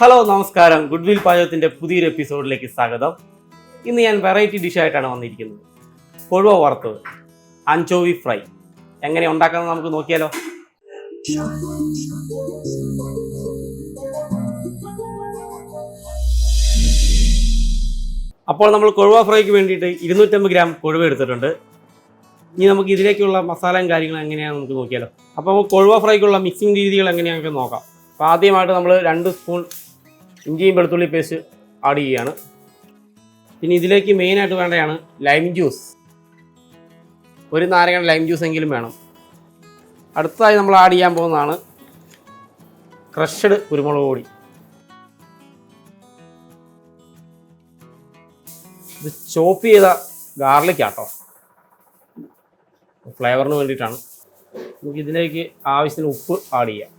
Hello നമസ്കാരം. Good will പാചകത്തിന്റെ പുതിയൊരു എപ്പിസോഡിലേക്ക് സ്വാഗതം. ഇന്ന് ഞാൻ വെറൈറ്റി ഡിഷായിട്ടാണ് വന്നിരിക്കുന്നത്. കൊഴുവ വറുത്തത്. അഞ്ചോവി ഫ്രൈ എങ്ങനെ ഉണ്ടാക്കുന്നത് നമുക്ക് നോക്കിയാലോ? അപ്പോൾ നമ്മൾ കൊഴുവ ഫ്രൈക്ക് വേണ്ടിയിട്ട് ഇരുന്നൂറ്റമ്പത് ഗ്രാം കൊഴുവ എടുത്തിട്ടുണ്ട്. ഇനി നമുക്ക് ഇതിലേക്കുള്ള മസാലയും കാര്യങ്ങളും എങ്ങനെയാണെന്ന് നമുക്ക് നോക്കിയാലോ. അപ്പോൾ കൊഴുവ ഫ്രൈക്കുള്ള മിക്സിംഗ് രീതികൾ എങ്ങനെയാണെന്ന് നോക്കാം. അപ്പോൾ ആദ്യമായിട്ട് നമ്മൾ രണ്ട് സ്പൂൺ ഇഞ്ചിയും വെളുത്തുള്ളി പേസ്റ്റ് ആഡ് ചെയ്യുകയാണ്. പിന്നെ ഇതിലേക്ക് മെയിനായിട്ട് വേണ്ടതാണ് ലൈം ജ്യൂസ് ഒരു നാരങ്ങ ലൈം ജ്യൂസ് എങ്കിലും വേണം. അടുത്തതായി നമ്മൾ ആഡ് ചെയ്യാൻ പോകുന്നതാണ് ക്രഷഡ് കുരുമുളക് പൊടി. ഇത് ചോപ്പ് ചെയ്ത ഗാർലിക് ആട്ടോ. ഫ്ലേവറിന് വേണ്ടിയിട്ടാണ്. നമുക്ക് ഇതിലേക്ക് ആവശ്യത്തിന് ഉപ്പ് ആഡ് ചെയ്യാം.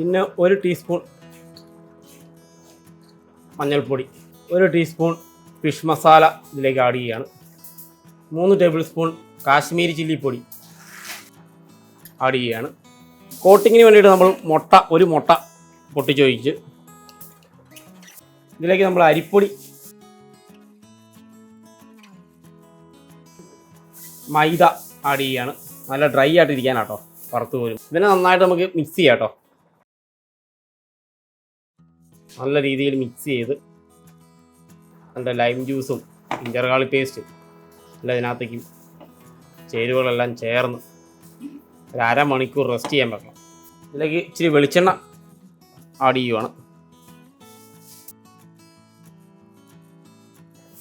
പിന്നെ ഒരു ടീസ്പൂൺ മഞ്ഞൾപ്പൊടി ഒരു ടീസ്പൂൺ ഫിഷ് മസാല ഇതിലേക്ക് ആഡ് ചെയ്യുകയാണ്. മൂന്ന് ടേബിൾ സ്പൂൺ കാശ്മീരി ചില്ലി പൊടി ആഡ് ചെയ്യുകയാണ്. കോട്ടിങ്ങിന് വേണ്ടിയിട്ട് നമ്മൾ മുട്ട ഒരു മുട്ട പൊട്ടിച്ചൊഴിച്ച് ഇതിലേക്ക് നമ്മൾ അരിപ്പൊടി മൈദ ആഡ് ചെയ്യുകയാണ്. നല്ല ഡ്രൈ ആയിട്ടിരിക്കാനാട്ടോ പുറത്ത് പോലും ഇതിനെ നന്നായിട്ട് നമുക്ക് മിക്സ് ചെയ്യാം കേട്ടോ. നല്ല രീതിയിൽ മിക്സ് ചെയ്ത് നല്ല ലൈം ജ്യൂസും ഇഞ്ചർകാളി പേസ്റ്റും എല്ലാം ഇതിനകത്തേക്ക് ചേരുവകളെല്ലാം ചേർന്ന് ഒരു അരമണിക്കൂർ റെസ്റ്റ് ചെയ്യാൻ വെക്കണം. ഇതിലേക്ക് ഇച്ചിരി വെളിച്ചെണ്ണ ആഡ് ചെയ്യുവാണ്.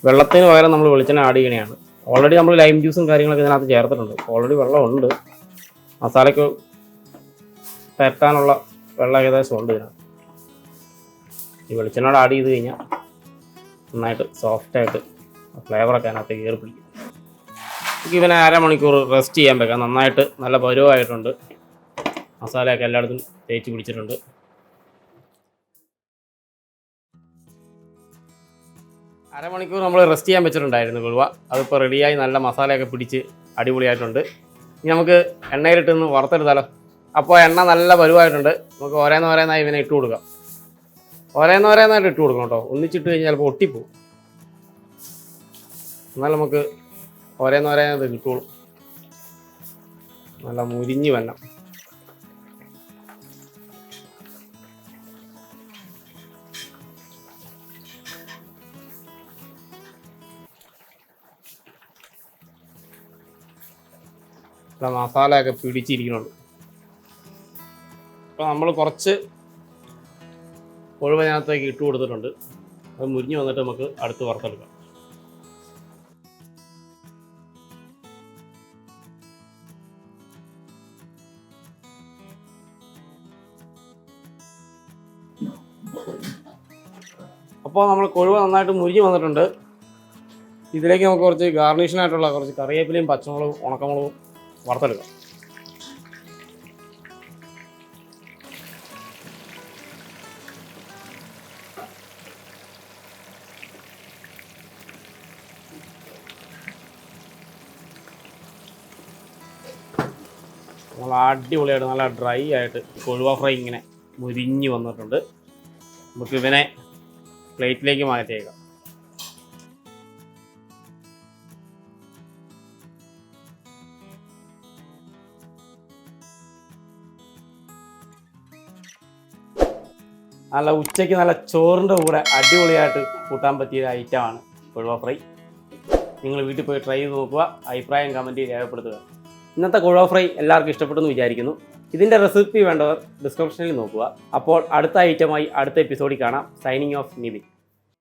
വെള്ളത്തിന് പകരം നമ്മൾ വെളിച്ചെണ്ണ ആഡ് ചെയ്യണതാണ് ഓൾറെഡി നമ്മൾ ലൈം ജ്യൂസും കാര്യങ്ങളൊക്കെ ഇതിനകത്ത് ചേർത്തിട്ടുണ്ട്. ഓൾറെഡി വെള്ളമുണ്ട്. മസാലയ്ക്ക് പരത്താനുള്ള വെള്ളം ഏകദേശം ഉണ്ട് ഇതിനകത്ത്. ഈ വെളിച്ചെണ്ണോട് ആഡ് ചെയ്ത് കഴിഞ്ഞാൽ നന്നായിട്ട് സോഫ്റ്റായിട്ട് ഫ്ലേവറൊക്കെ അതിനകത്ത് കയറി പിടിക്കും. നമുക്ക് ഇവനെ അരമണിക്കൂർ റെസ്റ്റ് ചെയ്യാൻ വെക്കാം. നന്നായിട്ട് നല്ല പരുവമായിട്ടുണ്ട് മസാലയൊക്കെ എല്ലായിടത്തും തേച്ച് പിടിച്ചിട്ടുണ്ട്. അരമണിക്കൂർ നമ്മൾ റെസ്റ്റ് ചെയ്യാൻ വെച്ചിട്ടുണ്ടായിരുന്നു കുഴുവ അതിപ്പോൾ റെഡിയായി നല്ല മസാലയൊക്കെ പിടിച്ച് അടിപൊളിയായിട്ടുണ്ട്. ഇനി നമുക്ക് എണ്ണയിലിട്ടൊന്ന് വറുത്തെടുത്താലോ? അപ്പോൾ എണ്ണ നല്ല പരുവായിട്ടുണ്ട്. നമുക്ക് ഓരോന്ന് ഓരോന്നായി ഇവനെ ഇട്ട് കൊടുക്കാം. ഓരോന്ന് ഓരോന്നായിട്ട് ഇട്ട് കൊടുക്കണം കേട്ടോ. ഒന്നിച്ചിട്ട് കഴിഞ്ഞാൽ ചിലപ്പോൾ ഒട്ടിപ്പോവും. എന്നാൽ നമുക്ക് ഓരോന്ന് ഓരോന്നത് കിട്ടുള്ളൂ നല്ല മുരിഞ്ഞ് വന്ന മസാലയൊക്കെ പിടിച്ചിരിക്കുന്നുണ്ട് അപ്പോൾ നമ്മൾ കുറച്ച് ഒഴിവതിനകത്തേക്ക് ഇട്ട് കൊടുത്തിട്ടുണ്ട്. അത് മുരിഞ്ഞ് വന്നിട്ട് നമുക്ക് അടുത്ത് വറുത്തെടുക്കാം. അപ്പോൾ നമ്മൾ കൊഴുവ നന്നായിട്ട് മുരിഞ്ഞ് വന്നിട്ടുണ്ട്. ഇതിലേക്ക് നമുക്ക് കുറച്ച് ഗാർണിഷിനായിട്ടുള്ള കുറച്ച് കറിവേപ്പിലയും പച്ചമുളകും ഉണക്കമുളകും വറുത്തെടുക്കാം. നമ്മൾ അടിപൊളിയായിട്ട് നല്ല ഡ്രൈ ആയിട്ട് കൊഴുവ ഫ്രൈ ഇങ്ങനെ മുരിഞ്ഞ് വന്നിട്ടുണ്ട്. നമുക്ക് ഇവനെ പ്ലേറ്റിലേക്ക് മാറ്റിയേക്കാം. നല്ല ഉച്ചയ്ക്ക് നല്ല ചോറിന്റെ കൂടെ അടിപൊളിയായിട്ട് കൂട്ടാൻ പറ്റിയ ഐറ്റമാണ് കൊഴുവ ഫ്രൈ നിങ്ങൾ വീട്ടിൽ പോയി ട്രൈ ചെയ്ത് നോക്കുക. അഭിപ്രായം കമന്റ് രേഖപ്പെടുത്തുക. ഇന്നത്തെ കൊഴുവ ഫ്രൈ എല്ലാവർക്കും ഇഷ്ടപ്പെട്ടെന്ന് വിചാരിക്കുന്നു. ഇതിന്റെ റെസിപ്പി വേണ്ടവർ ഡിസ്ക്രിപ്ഷനിൽ നോക്കുക. അപ്പോൾ അടുത്ത ഐറ്റമായി അടുത്ത എപ്പിസോഡിൽ കാണാം. Signing off Nibin